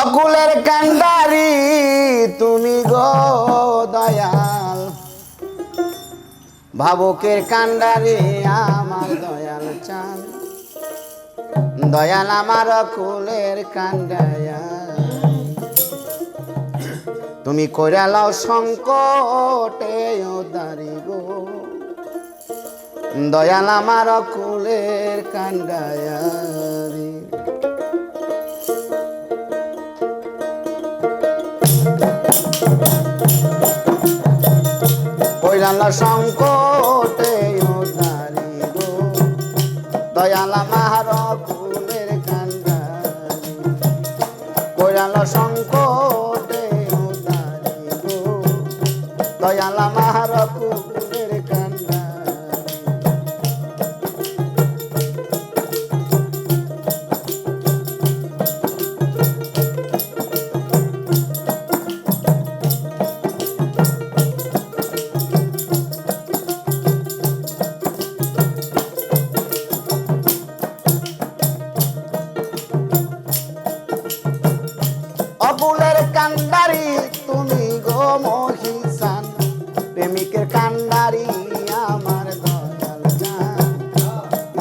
অকুলের কান্ডারি, তুমি গো দয়াল। ভাবুকের কান্ডারি, আমার দয়াল চান দয়াল আমার অকুলের কান্ডায়া তুমি কইরালাও সংকটে উদারি গো। দয়াল আমার অকুলের কান্ডায়ারি কইরাল সংকটে দয়াল আমার অকুলের কান্ডারি। কইরাল সংকটে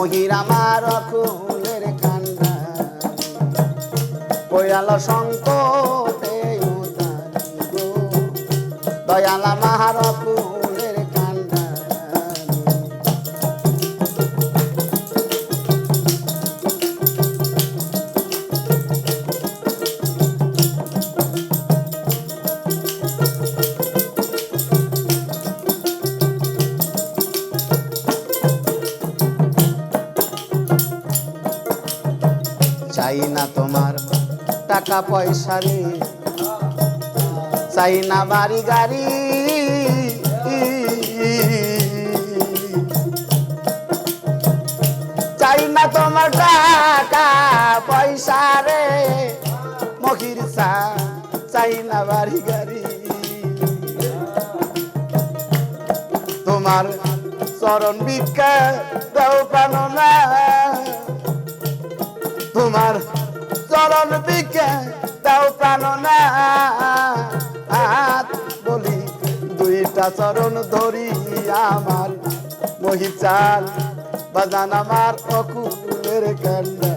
মহির আমার অকুলের কান্না। কয়াল সংকটে দয়াল আমার চাই না তোমার টাকা পয়সা রে। চাই না বাড়ি গাড়ি। চাই না তোমার টাকা পয়সা রে। মহির চাই না বাড়ি গাড়ি। তোমার চরণ ভিক্ষা দেও না। তোমার চরণ দিকে তাও প্রাণ না। বলি, দুইটা চরণ ধরি আমার মহিচাল, বাজান আমার অকুলের কান্ডা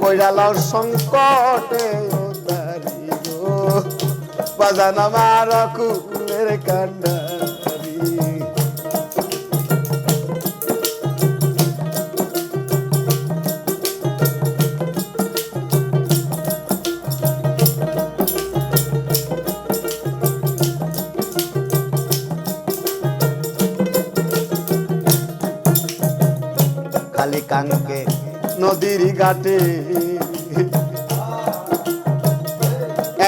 কইরালার সংকটে বাজান আমার অকুলের কান্ডারি কাঙ্কে নদীর ঘাটে।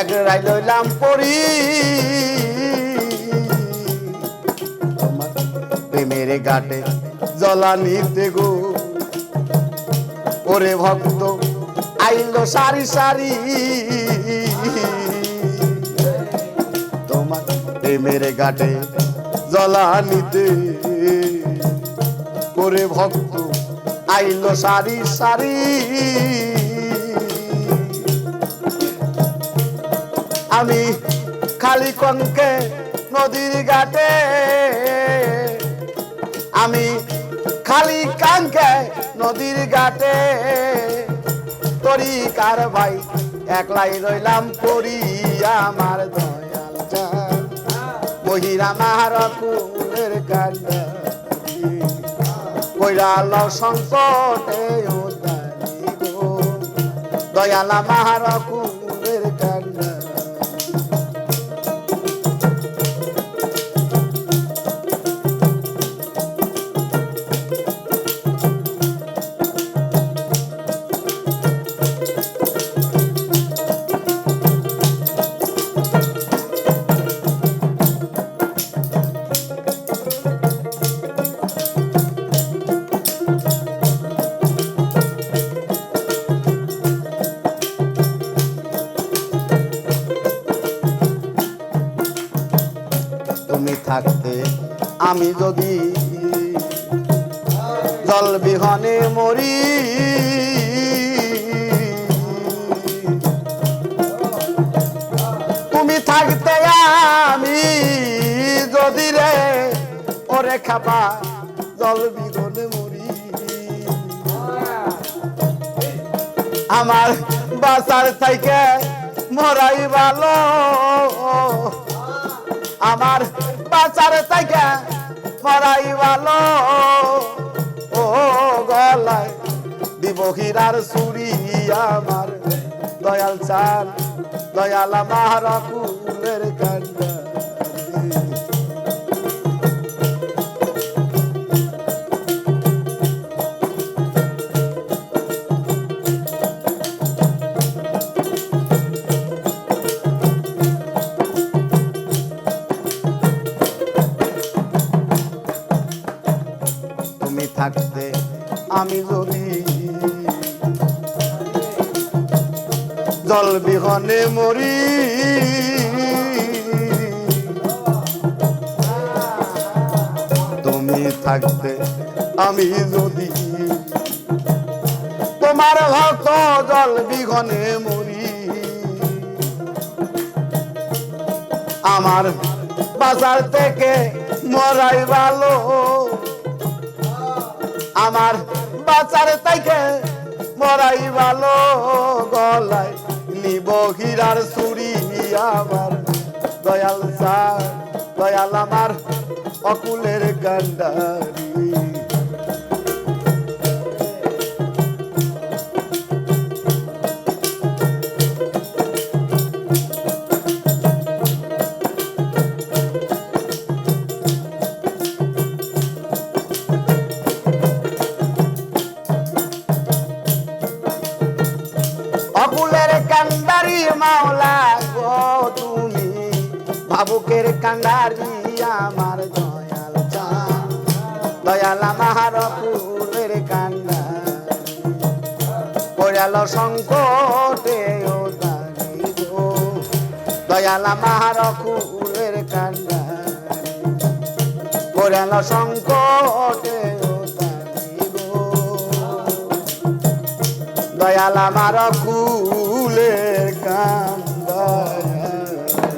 এক রাই লইলাম পড়ি প্রেমের ঘাটে জলা নিতে গো ওরে ভক্ত, আইলো সারি সারি। তোমার প্রেমের ঘাটে জলা নিতে করে ভক্ত আইলো সারি সারি। আমি খালি কঙ্কে নদীর ঘাটে। আমি খালি কাঙ্কে নদীর ঘাটে। তরি কার ভাই একলাই রইলাম পরি আমার দয়াল মহিরা মাহার কুলের কান্ডা কইরাল সংকটে দয়ালা মাহার আমি যদি জল বিহনে মরি, তুমি থাকতে আমি যদি রে ওরে খাবা জল বিহনে মরি। আমার বাসার থেকে মরাই ভালো। আমার বাসার থেকে মরাই ভালো ও গলায় দিব সুরি আমার। দয়াল চান দয়াল আমার তুমি থাকতে আমি যদি জল বিহনে মরি, তুমি থাকতে আমি যদি তোমার ভক্ত জল বিঘনে মরি, আমার বাজার থেকে মরাই ভালো। আমার বাচ্চার তাইকে মরাই ভালো গলায় নিব হীরার চুরি আমার। দয়াল সার দয়াল আমার অকুলের গান্ডারি মাওলা গো তুমি। ভাবুকের কান্ডারি আমার দয়াল চান দয়াল আমার অকুলের কান্ডারি। পড়াল সংকটে দয়াল আমার অকুলের কান্ডারি। পড়াল সংকটে দয়াল আমার কুলের ना